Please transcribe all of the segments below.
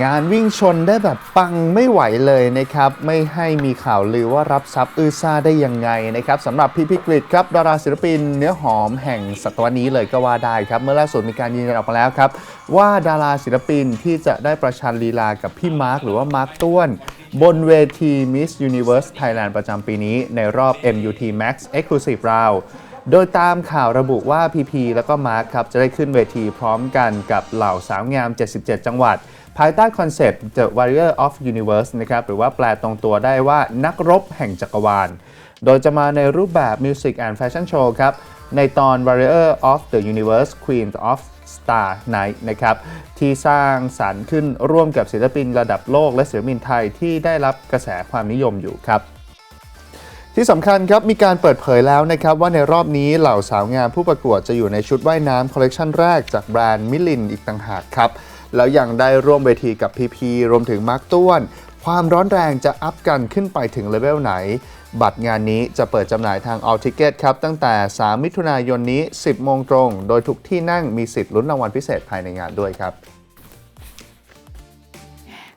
งานวิ่งชนได้แบบปังไม่ไหวเลยนะครับ ไม่ให้มีข่าวลือว่ารับทรัพย์อื้อซ่าได้ยังไงนะครับสำหรับพี่พิกฤตครับดาราศิลปินเนื้อหอมแห่งศตวรรษนี้เลยก็ว่าได้ครับ เมื่อล่าสุดมีการยืนยันออกมาแล้วครับ ว่าดาราศิลปินที่จะได้ประชันลีลากับพี่มาร์คหรือว่ามาร์คต้วนบนเวที Miss Universe Thailand ประจำปีนี้ในรอบ MUT Max Exclusive Round โดยตามข่าวระบุว่าพีพีแล้วก็มาร์คครับจะได้ขึ้นเวทีพร้อมกันกับเหล่าสาวงาม 77 จังหวัด ภายใต้คอนเซปต์ The Warrior of Universe นะครับหรือว่าแปลตรงตัวได้ว่านักรบแห่งจักรวาล โดยจะมาในรูปแบบ Music and Fashion Show ครับในตอน Warrior of the Universe Queen of Star Night นะครับที่สร้างสรรค์ขึ้นร่วมกับศิลปินระดับโลกและศิลปินไทยที่ได้รับกระแสความนิยมอยู่ครับ ที่สำคัญครับมีการเปิดเผยแล้วนะครับว่าในรอบนี้เหล่าสาวงามผู้ประกวดจะอยู่ในชุดว่ายน้ำคอลเลกชันแรกจากแบรนด์มิลินอีกต่างหากครับ แล้วยังได้ร่วมเวทีกับพีพีรวมถึงมาร์กต้วน ความร้อนแรงจะอัพกันขึ้นไปถึงเลเวลไหน บัตรงานนี้จะเปิดจำหน่ายทาง All Ticket ครับ ตั้งแต่ 3 มิถุนายนนี้ 10 โมงตรง โดยทุกที่นั่งมีสิทธิ์ลุ้นรางวัลพิเศษภายในงานด้วยครับ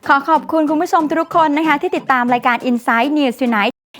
ขอขอบคุณคุณผู้ชมทุกคนนะคะ ที่ติดตามรายการ Inside News Tonight